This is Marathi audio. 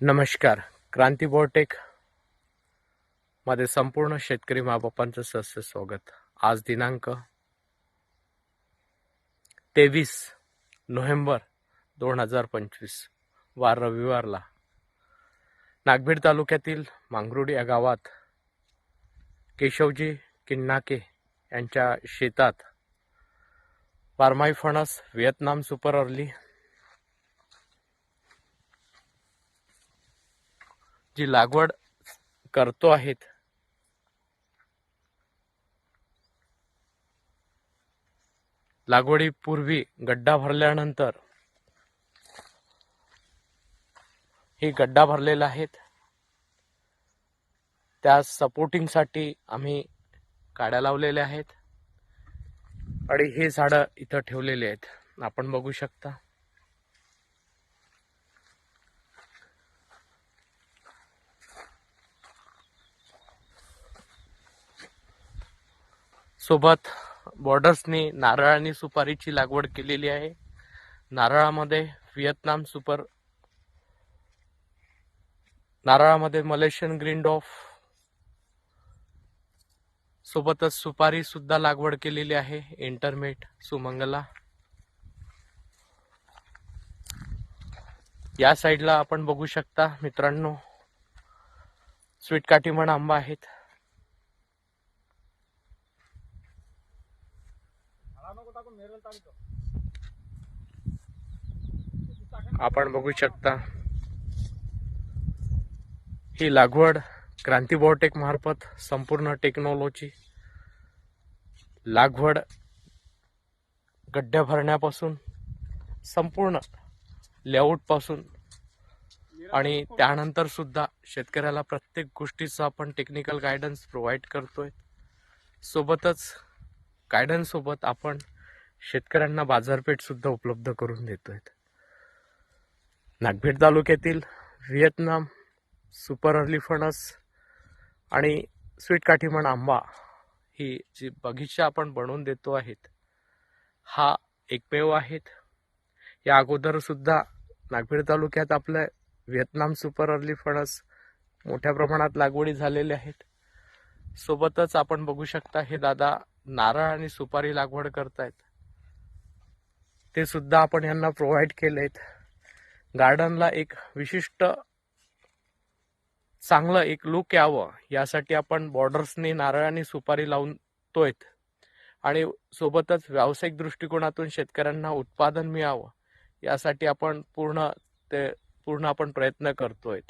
नमस्कार. क्रांती बॉटेकमध्ये संपूर्ण शेतकरी माबापांचं सस्य स्वागत. आज दिनांक तेवीस नोव्हेंबर दोन हजार पंचवीस वार रविवारला नागभीड तालुक्यातील मांगरुड या गावात केशवजी किन्नाके यांच्या शेतात बारमाही फणस व्हिएतनाम सुपर अर्ली जी लागवड करतो आहेत. लागवडीपूर्वी गड्डा भरल्यानंतर ही गड्डा भरलेला आहेत. त्या सपोर्टिंगसाठी आम्ही काड्या लावलेल्या आहेत. आणि हे झाडं इथं ठेवलेले आहेत. आपण बघू शकता. सोबत बॉर्डर्सनी नारळ आणि सुपारीची लागवड केलेली आहे. नारळामध्ये व्हिएतनाम सुपर नारळामध्ये मलेशियन ग्रीन डॉफ सोबतच सुपारी सुद्धा लागवड केलेली आहे. इंटरमेट सुमंगला. या साईडला आपण बघू शकता मित्रांनो स्वीट काठीमण आंबा आहेत. आपण बघू शकता. ही लागवड क्रांती बॉटेक मार्फत संपूर्ण टेक्नॉलॉजी लागवड गड्ड्या भरण्यापासून संपूर्ण लेआउटपासून आणि त्यानंतर सुद्धा शेतकऱ्याला प्रत्येक गोष्टीचं आपण टेक्निकल गायडन्स प्रोव्हाइड करतोय. सोबतच गायडन्ससोबत आपण शेतकऱ्यांना बाजारपेठ सुद्धा उपलब्ध करून देतोय नागभीड तालुक्यातील व्हिएतनाम सुपर अर्ली फणस आणि स्वीट काठीमण आंबा ही जी बगीचा आपण बनवून देतो आहेत हा एकमेव आहेत. या अगोदर सुद्धा नागभीड तालुक्यात आपलं व्हिएतनाम सुपर अर्ली फणस मोठ्या प्रमाणात लागवडी झालेल्या आहेत. सोबतच आपण बघू शकता हे दादा नारळ आणि सुपारी लागवड करतायत. ते सुद्धा आपण यांना प्रोव्हाइड केलेत गार्डनला एक विशिष्ट चांगलं एक लुक यावं यासाठी आपण बॉर्डर्सनी नारळ आणि सुपारी लावून तोयत आणि सोबतच व्यावसायिक दृष्टिकोनातून शेतकऱ्यांना उत्पादन मिळावं यासाठी आपण पूर्ण ते पूर्ण आपण प्रयत्न करतोय